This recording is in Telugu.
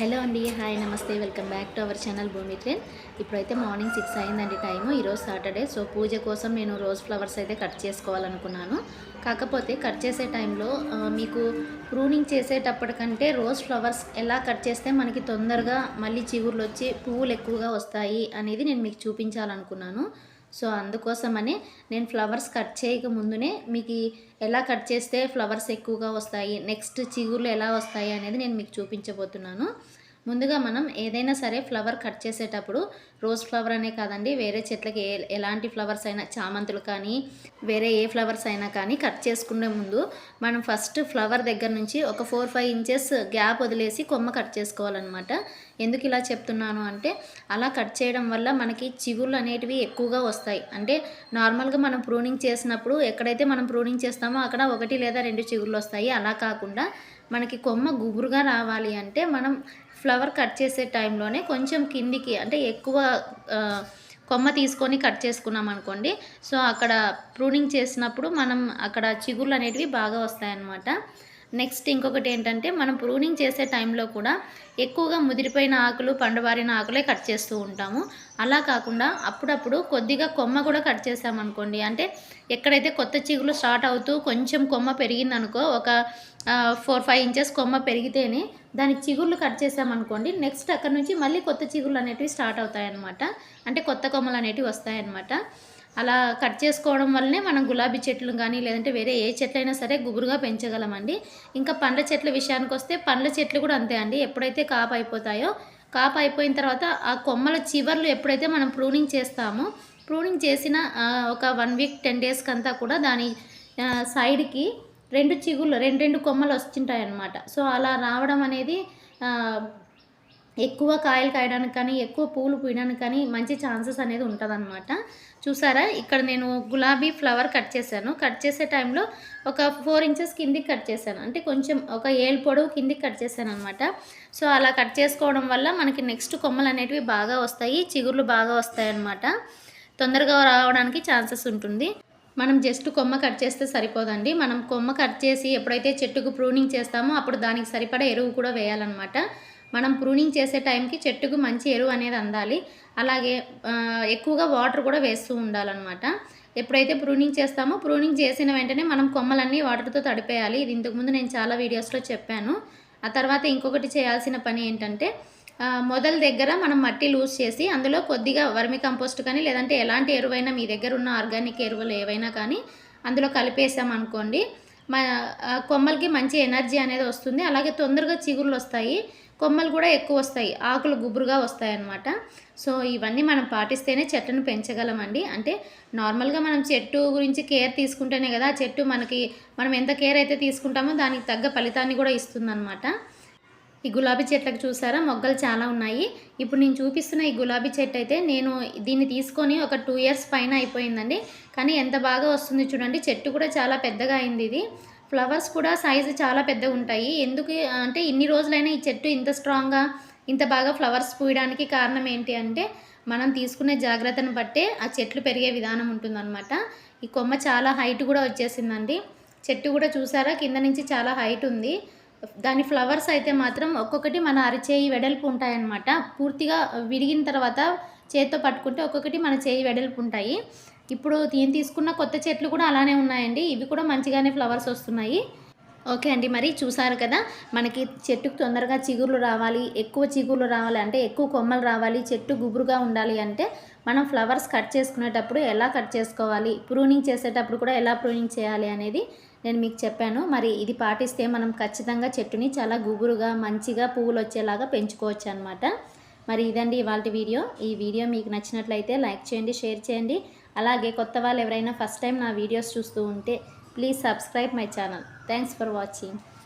హలో అండి హాయ్ నమస్తే welcome back to our channel Bhoomi train ఇప్పుడైతే మార్నింగ్ సిక్స్ అయిందండి టైము ఈరోజు సాటర్డే సో పూజ కోసం నేను రోజ్ ఫ్లవర్స్ అయితే కట్ చేసుకోవాలనుకున్నాను. కాకపోతే కట్ చేసే టైంలో మీకు ప్రూనింగ్ చేసేటప్పటికంటే రోజ్ ఫ్లవర్స్ ఎలా కట్ చేస్తే మనకి తొందరగా మళ్ళీ చిగుర్లు వచ్చి పువ్వులు ఎక్కువగా వస్తాయి అనేది నేను మీకు చూపించాలనుకున్నాను. సో అందుకోసమని నేను ఫ్లవర్స్ కట్ చేయక ముందునే మీకు ఎలా కట్ చేస్తే ఫ్లవర్స్ ఎక్కువగా వస్తాయి నెక్స్ట్ చిగుర్లు ఎలా వస్తాయి అనేది నేను మీకు చూపించబోతున్నాను. ముందుగా మనం ఏదైనా సరే ఫ్లవర్ కట్ చేసేటప్పుడు రోజ్ ఫ్లవర్ అనే కాదండి వేరే చెట్లకి ఏ ఎలాంటి ఫ్లవర్స్ అయినా చామంతులు కానీ వేరే ఏ ఫ్లవర్స్ అయినా కానీ కట్ చేసుకునే ముందు మనం ఫస్ట్ ఫ్లవర్ దగ్గర నుంచి ఒక ఫోర్ ఫైవ్ ఇంచెస్ గ్యాప్ వదిలేసి కొమ్మ కట్ చేసుకోవాలన్నమాట. ఎందుకు ఇలా చెప్తున్నాను అంటే అలా కట్ చేయడం వల్ల మనకి చిగుళ్ళు అనేటివి ఎక్కువగా వస్తాయి. అంటే నార్మల్గా మనం ప్రూనింగ్ చేసినప్పుడు ఎక్కడైతే మనం ప్రూనింగ్ చేస్తామో అక్కడ ఒకటి లేదా రెండు చిగుళ్ళు వస్తాయి. అలా కాకుండా మనకి కొమ్మ గుబురుగా రావాలి అంటే మనం ఫ్లవర్ కట్ చేసే టైంలోనే కొంచెం కిందికి అంటే ఎక్కువ కొమ్మ తీసుకొని కట్ చేసుకున్నాం అనుకోండి. సో అక్కడ ప్రూనింగ్ చేసినప్పుడు మనం అక్కడ చిగుళ్ళు అనేటివి బాగా వస్తాయన్నమాట. నెక్స్ట్ ఇంకొకటి ఏంటంటే మనం ప్రూనింగ్ చేసే టైంలో కూడా ఎక్కువగా ముదిరిపోయిన ఆకులు పండుబారిన ఆకులే కట్ చేస్తూ ఉంటాము. అలా కాకుండా అప్పుడప్పుడు కొద్దిగా కొమ్మ కూడా కట్ చేసామనుకోండి అంటే ఎక్కడైతే కొత్త చిగులు స్టార్ట్ అవుతూ కొంచెం కొమ్మ పెరిగిందనుకో ఒక ఫోర్ ఫైవ్ ఇంచెస్ కొమ్మ పెరిగితేనే దాని చిగుళ్ళు కట్ చేసామనుకోండి నెక్స్ట్ అక్కడ నుంచి మళ్ళీ కొత్త చిగుళ్ళు అనేటివి స్టార్ట్ అవుతాయన్నమాట. అంటే కొత్త కొమ్మలు అనేటివి వస్తాయన్నమాట. అలా కట్ చేసుకోవడం వల్లనే మనం గులాబీ చెట్లు కానీ లేదంటే వేరే ఏ చెట్లైనా సరే గుబురుగా పెంచగలమండి. ఇంకా పండ్ల చెట్ల విషయానికి వస్తే పండ్ల చెట్లు కూడా అంతే అండి. ఎప్పుడైతే కాపు అయిపోతాయో కాపు అయిపోయిన తర్వాత ఆ కొమ్మల చివర్లు ఎప్పుడైతే మనం ప్రూనింగ్ చేస్తామో ప్రూనింగ్ చేసిన ఒక వన్ వీక్ టెన్ డేస్కి అంతా కూడా దాని సైడ్కి రెండు చిగుళ్ళు రెండు రెండు కొమ్మలు వస్తుంటాయి అన్నమాట సో అలా రావడం అనేది ఎక్కువ కాయలు కాయడానికి కానీ ఎక్కువ పూలు పూయడానికి కానీ మంచి ఛాన్సెస్ అనేది ఉంటుందన్నమాట. చూసారా? ఇక్కడ నేను గులాబీ ఫ్లవర్ కట్ చేశాను. కట్ చేసే టైంలో ఒక ఫోర్ ఇంచెస్ కిందికి కట్ చేశాను. అంటే కొంచెం ఒక ఏళ్ళు పొడవు కిందికి కట్ చేశాను అనమాట సో అలా కట్ చేసుకోవడం వల్ల మనకి నెక్స్ట్ కొమ్మలు అనేటివి బాగా వస్తాయి. చిగుర్లు బాగా వస్తాయి అన్నమాట తొందరగా రావడానికి ఛాన్సెస్ ఉంటుంది. మనం జస్ట్ కొమ్మ కట్ చేస్తే సరిపోదండి. మనం కొమ్మ కట్ చేసి ఎప్పుడైతే చెట్టుకు ప్రూనింగ్ చేస్తామో అప్పుడు దానికి సరిపడా ఎరువు కూడా వేయాలన్నమాట. మనం ప్రూనింగ్ చేసే టైంకి చెట్టుకు మంచి ఎరువు అనేది అందాలి. అలాగే ఎక్కువగా వాటర్ కూడా వేస్తూ ఉండాలన్నమాట. ఎప్పుడైతే ప్రూనింగ్ చేస్తామో ప్రూనింగ్ చేసిన వెంటనే మనం కొమ్మలన్నీ వాటర్తో తడిపేయాలి. ఇది ఇంతకుముందు నేను చాలా వీడియోస్లో చెప్పాను. ఆ తర్వాత ఇంకొకటి చేయాల్సిన పని ఏంటంటే మొదల దగ్గర మనం మట్టి లూజ్ చేసి అందులో కొద్దిగా వర్మి కంపోస్ట్ కానీ లేదంటే ఎలాంటి ఎరువైనా మీ దగ్గర ఉన్న ఆర్గానిక్ ఎరువులు ఏవైనా కానీ అందులో కలిపేసామనుకోండి కొమ్మలకి మంచి ఎనర్జీ అనేది వస్తుంది. అలాగే తొందరగా చిగురులు వస్తాయి. కొమ్మలు కూడా ఎక్కువ వస్తాయి. ఆకులు గుబురుగా వస్తాయి అన్నమాట సో ఇవన్నీ మనం పాటిస్తేనే చెట్లను పెంచగలమండి. అంటే నార్మల్గా మనం చెట్టు గురించి కేర్ తీసుకుంటేనే కదా చెట్టు మనకి మనం ఎంత కేర్ అయితే తీసుకుంటామో దానికి తగ్గ ఫలితాన్ని కూడా ఇస్తుందన్నమాట. ఈ గులాబీ చెట్లకు చూసారా? మొగ్గలు చాలా ఉన్నాయి. ఇప్పుడు నేను చూపిస్తున్న ఈ గులాబీ చెట్టు అయితే నేను దీన్ని తీసుకొని ఒక టూ ఇయర్స్ పైన అయిపోయిందండి. కానీ ఎంత బాగా వస్తుంది చూడండి. చెట్టు కూడా చాలా పెద్దగా అయింది ఇది. ఫ్లవర్స్ కూడా సైజు చాలా పెద్దగా ఉంటాయి. ఎందుకు అంటే ఇన్ని రోజులైనా ఈ చెట్టు ఇంత స్ట్రాంగ్గా ఇంత బాగా ఫ్లవర్స్ పూయడానికి కారణం ఏంటి అంటే మనం తీసుకునే జాగ్రత్తను బట్టే ఆ చెట్లు పెరిగే విధానం ఉంటుందన్నమాట. ఈ కొమ్మ చాలా హైట్ కూడా వచ్చేసిందండి. చెట్టు కూడా చూసారా? కింద నుంచి చాలా హైట్ ఉంది. దాని ఫ్లవర్స్ అయితే మాత్రం ఒక్కొక్కటి మన అరిచేయి వెడల్పు ఉంటాయన్నమాట. పూర్తిగా విరిగిన తర్వాత చేతితో పట్టుకుంటే ఒక్కొక్కటి మన చేయి వెడల్పు ఉంటాయి. ఇప్పుడు నేను తీసుకున్న కొత్త చెట్లు కూడా అలానే ఉన్నాయండి. ఇవి కూడా మంచిగానే ఫ్లవర్స్ వస్తున్నాయి. ఓకే అండి మరి చూసారు కదా మనకి చెట్టుకు తొందరగా చిగుర్లు రావాలి ఎక్కువ చిగుర్లు రావాలి అంటే ఎక్కువ కొమ్మలు రావాలి చెట్టు గుబురుగా ఉండాలి అంటే మనం ఫ్లవర్స్ కట్ చేసుకునేటప్పుడు ఎలా కట్ చేసుకోవాలి ప్రూనింగ్ చేసేటప్పుడు కూడా ఎలా ప్రూనింగ్ చేయాలి అనేది నేను మీకు చెప్పాను. మరి ఇది పాటిస్తే మనం ఖచ్చితంగా చెట్టుని చాలా గుబురుగా మంచిగా పువ్వులు వచ్చేలాగా పెంచుకోవచ్చు అనమాట మరి ఇదండి ఇవాళ వీడియో. ఈ వీడియో మీకు నచ్చినట్లయితే లైక్ చేయండి షేర్ చేయండి. అలాగే కొత్త వాళ్ళు ఎవరైనా ఫస్ట్ టైం నా వీడియోస్ చూస్తూ ఉంటే please subscribe my channel. Thanks for watching.